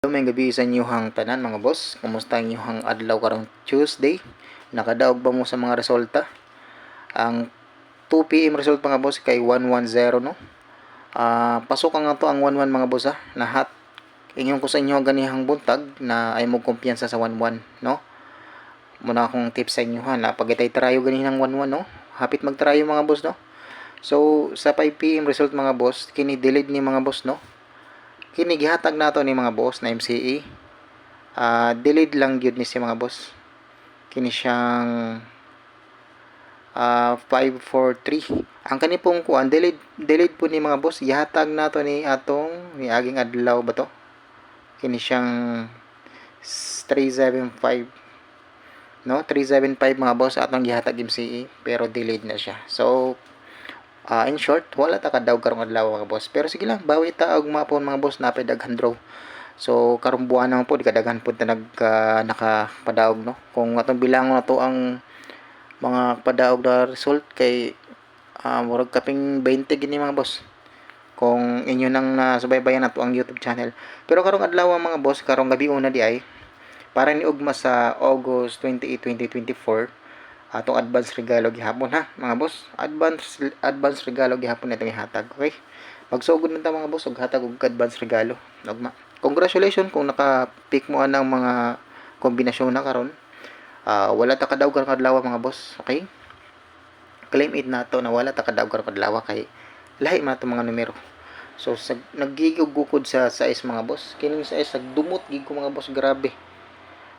Hello, may gabi sa inyong tanan mga boss. Kumusta ang inyong adlaw karong Tuesday? Nakadaog ba mo sa mga resulta? Ang 2 PM result mga boss kay 110 no. Ah, pasok ang ato ang 11 mga boss ha. Nahat ingon ko sa inyo ganihang buntag na ay mo kumpiyansa sa 11 no. Muna akong tips sa inyo ha pag itay trayo ganihang 11 no. Hapit magtrayo mga boss no. So sa 5 PM result mga boss, kini delayed ni mga boss no kini gihatag nato ni mga boss na MCE ah delayed lang gyud ni si mga boss. Kini siyang ah 543 ang kani pong kuan delayed delayed po ni mga boss. Gihatag nato ni atong ni aging adlaw ba to? Kini siyang 375 no? 375 mga boss atong gihatag MCE pero delayed na siya. So Ah, in short, wala ta kadaw karong adlaw mga boss. Pero sige lang, bawi ta og mapon mga boss napay daghan draw. So karong buwan naman po di kadaghan po ta nag uh, nakapadaog no. Kung atong bilangon na to ang mga padaog na result kay uh, murag kaping 20 gini mga boss. Kung inyo nang nasubaybayan nato ang YouTube channel. Pero karong adlaw mga boss, karong gabi una di ay para ni ugma sa August 28, 2024 atong advance regalo gihapon ha mga boss? Advance advance regalo gihapon itong ihatag okay? Magsugod na ta mga boss og hatag og advance regalo. Nagma congratulations kung naka-pick mo ang mga kombinasyon na karon. Uh, wala ta kadaog karong adlaw mga boss okay? Claim it nato na wala ta kadaog karong adlaw kay lahi man mga numero. So sag, naggigog gukod sa size mga boss. Kining size nagdumot gig ko mga boss grabe.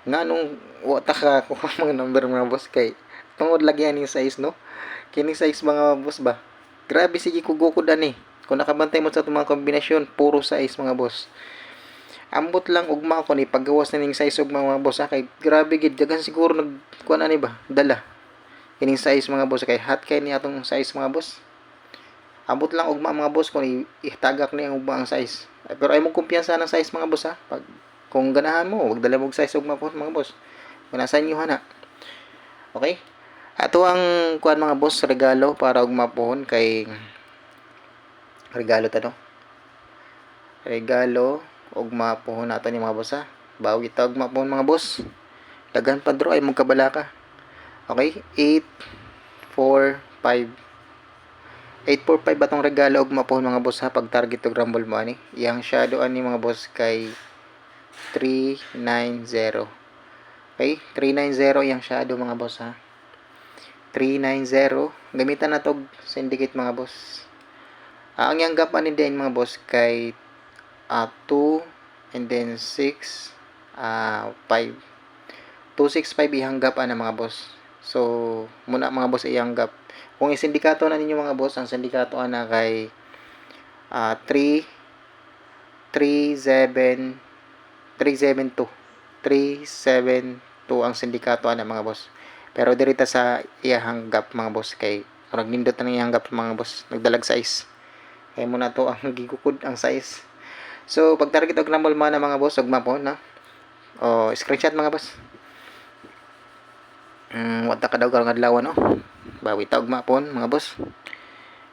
Nga nung wata ka ko mga number mga boss kay tungod lagi ani size no? Kini size mga boss ba? Grabe sige kugukod ani kung nakabantay mo sa itong mga kombinasyon puro size mga boss. Ambot lang ugma ko ni paggawas na ning size ug mga boss ha? Kay grabe gid dagan siguro nag kuan ani ba? Dala. Kining size mga boss kay hot kay ni atong size mga boss. Ambot lang ugma mga boss kung itagak ni ang ugma ang size. Pero ay mo kumpiyansa ng size mga boss ha? Pag kung ganahan mo wag dala mo size ugma po mga boss. Kung nasa inyo ha na okay Ato ang kuan mga boss regalo para og mapuhon kay regalo ta no. Regalo og mapuhon nato ni mga boss ha. Bawi ta og mapuhon mga boss. Dagan pa draw ay mong kabalaka. Okay? 8 4 5 845 atong regalo og mapuhon mga boss ha pag target og rumble mo ani. Yang shadow ani mga boss kay 390. Okay? 390 yang shadow mga boss ha. 390 gamitan na to syndicate mga boss. Uh, ang yang gap ani din mga boss kay uh, 2 and then 6 uh, 5 265 ihanggap ana mga boss. So muna mga boss ihanggap. Kung isindikato na ninyo mga boss ang sindikato ana kay uh, 3 37 372 372 ang sindikato ana mga boss pero dirita sa iyahang gap mga boss kay murag nindot na iyang gap mga boss nagdalag size. Kay mo na to ang gigukod ang size. So pag target og number man mga boss ug mapo na o screenshot mga boss. Mm wata ka daw karong adlaw no bawi ta og mapon mga boss.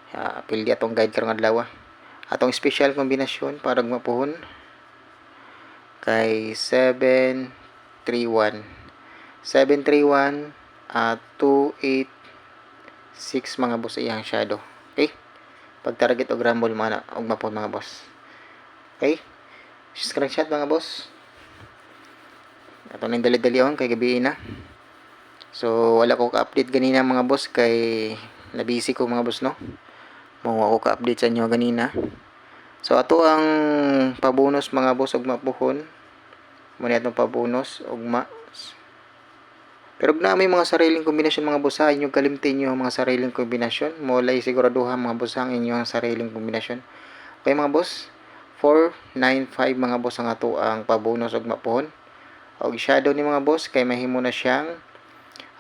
Uh, pildi atong guide karong adlaw atong special kombinasyon para mapuhon kay 731 731 uh, 286 mga boss iyang shadow. Okay? Pag target og rumble mga og mapon mga boss. Okay? Screenshot mga boss. Ato nang dali-dali on kay gabi na. So wala ko ka-update ganina mga boss kay na busy ko mga boss no? Mo ako ka-update sa inyo ganina. So ato ang pabonus mga boss og mapuhon. Mo ni atong pabonus og ma pero na may mga sariling kombinasyon mga boss ha, inyong kalimtin nyo mga sariling kombinasyon. Mulay siguraduhan mga boss ang inyong sariling kombinasyon. Okay mga boss, 495 mga boss ang ato ang pabonus og mapuhon. Og shadow ni mga boss kay mahimo na siyang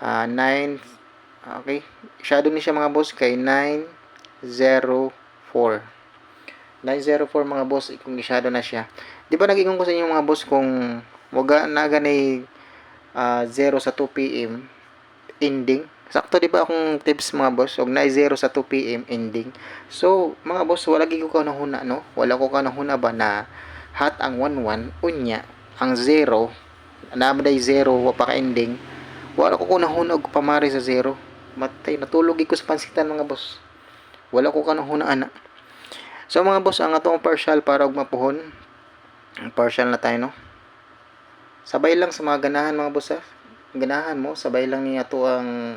uh, 9 okay. Shadow ni siya mga boss kay 904. 904 mga boss kung shadow na siya. Di ba nag ko sa inyo mga boss kung wag na ganay uh, 0 sa 2 p.m. ending. Sakto di ba akong tips mga boss? Og na 0 sa 2 p.m. ending. So, mga boss, wala gyud ko ka huna no? Wala ko ka huna ba na hat ang 11 unya ang 0 nabaday 0 wa pa ka ending wala ko kunahuna og pamari sa 0 matay natulog ko sa pansitan mga boss wala ko kanahuna ana so mga boss ang atong partial para og mapuhon partial na tayo no sabay lang sa mga ganahan mga boss ha ganahan mo sabay lang niya to ang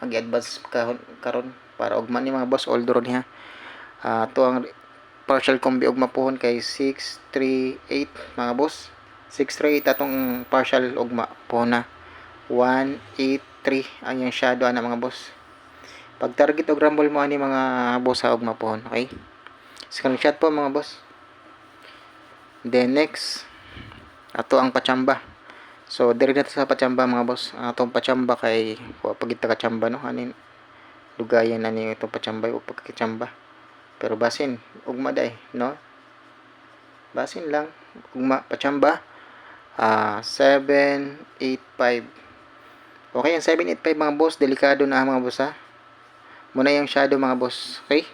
mag-advance karon karon para ugma ni mga boss old ron ha Ah, to ang partial combi og mapuhon kay 638 mga boss. 638 atong partial ugma po na. 183 ang yung shadow ana mga boss. Pag target og rumble mo ani mga boss sa ugma pohon okay? Screenshot po mga boss. Then next ato ang pachamba. So diri na sa pachamba mga boss. Atong pachamba kay wa pagita kachamba no? Anin lugayan na ni itong pachamba o pagkachamba pero basin ugma day no? Basin lang ugma pachamba. Ah 785 okay ang 785 mga boss delikado na mga boss ha? Muna yung shadow mga boss. Okay?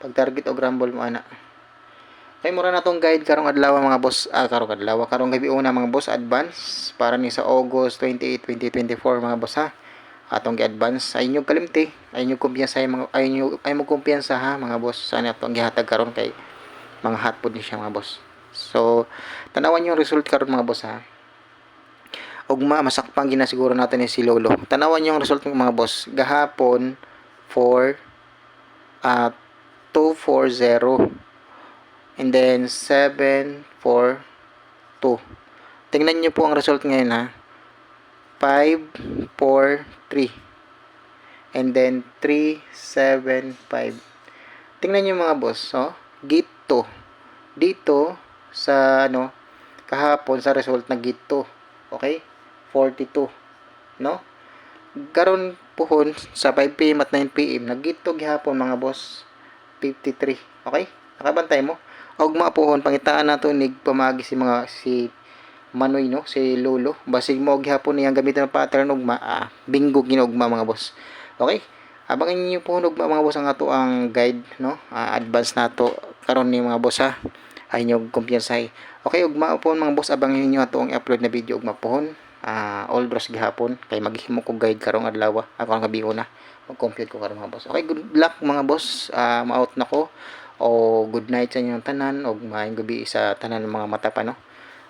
Pag target og rumble mo ana kay mura na tong guide karong adlaw mga boss. Ah karong adlaw. Karong gabi una mga boss advance. Para ni sa August 28 2024 mga boss ha? Atong gi-advance. Ay inyo kalimti. Ay inyo kumpiyansa ay mga ay inyo ay mo kumpiyansa ha mga boss. Sana atong gihatag karon kay mga hot food ni siya mga boss. So tanawan yung result karon mga boss ha? Ugma masakpang ginasiguro natin ni si Lolo. Tanawan yung result ng mga boss. Gahapon 4 at 240 and then 742 tingnan nyo po ang result ngayon ha? 5 4 3 and then 3 7 5 tingnan nyo mga boss oh. Gate 2 dito sa ano kahapon sa result na gate 2 okay? 42 no? Karon puhon sa 5 pm at 9 pm naggito gihapon mga boss. 53 okay? Nakabantay mo og mapuhon pangitaan nato nig pamagi si mga si Manoy no? Si Lolo. Basig mo gihapon niyang gamitan ng pattern ugma ah, bingo ginugma mga boss. Okay? Abangan niyo po ugma mga boss ang ato ang guide no? Ah, advance nato karon ni mga boss ha? Ay nyo kumpiyansahay okay ugma po mga boss. Abangan niyo ato ang upload na video ugma pohon ah all bros gihapon. Kay maghimo ko guide karong adlaw ako ang gabi una mag-compute ko karon mga boss. Okay good luck mga boss. Ah, ma-out na ko o good night sa inyong tanan o maayong gabi sa tanan ng mga mata pa no?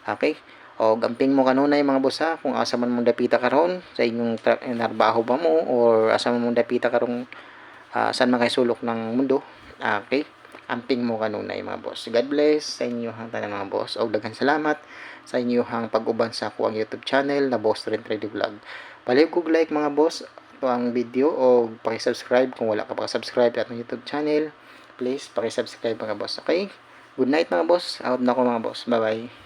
Okay. O gamping mo kanunay mga boss kung asa man mong dapita karon sa inyong tra- trabaho ba mo or asa man mong dapita karong ah, saan man sulok ng mundo. Okay. Amping mo kanunay mga boss. God bless sa inyong tanan mga boss. O daghang salamat sa inyong pag-uban sa ako ang YouTube channel na Boss Trend Trading Vlog. Palihog kog like mga boss ang video o paki-subscribe kung wala ka pa subscribe at YouTube channel please paki-subscribe mga boss. Okay? Good night mga boss. Out na ko mga boss. Bye bye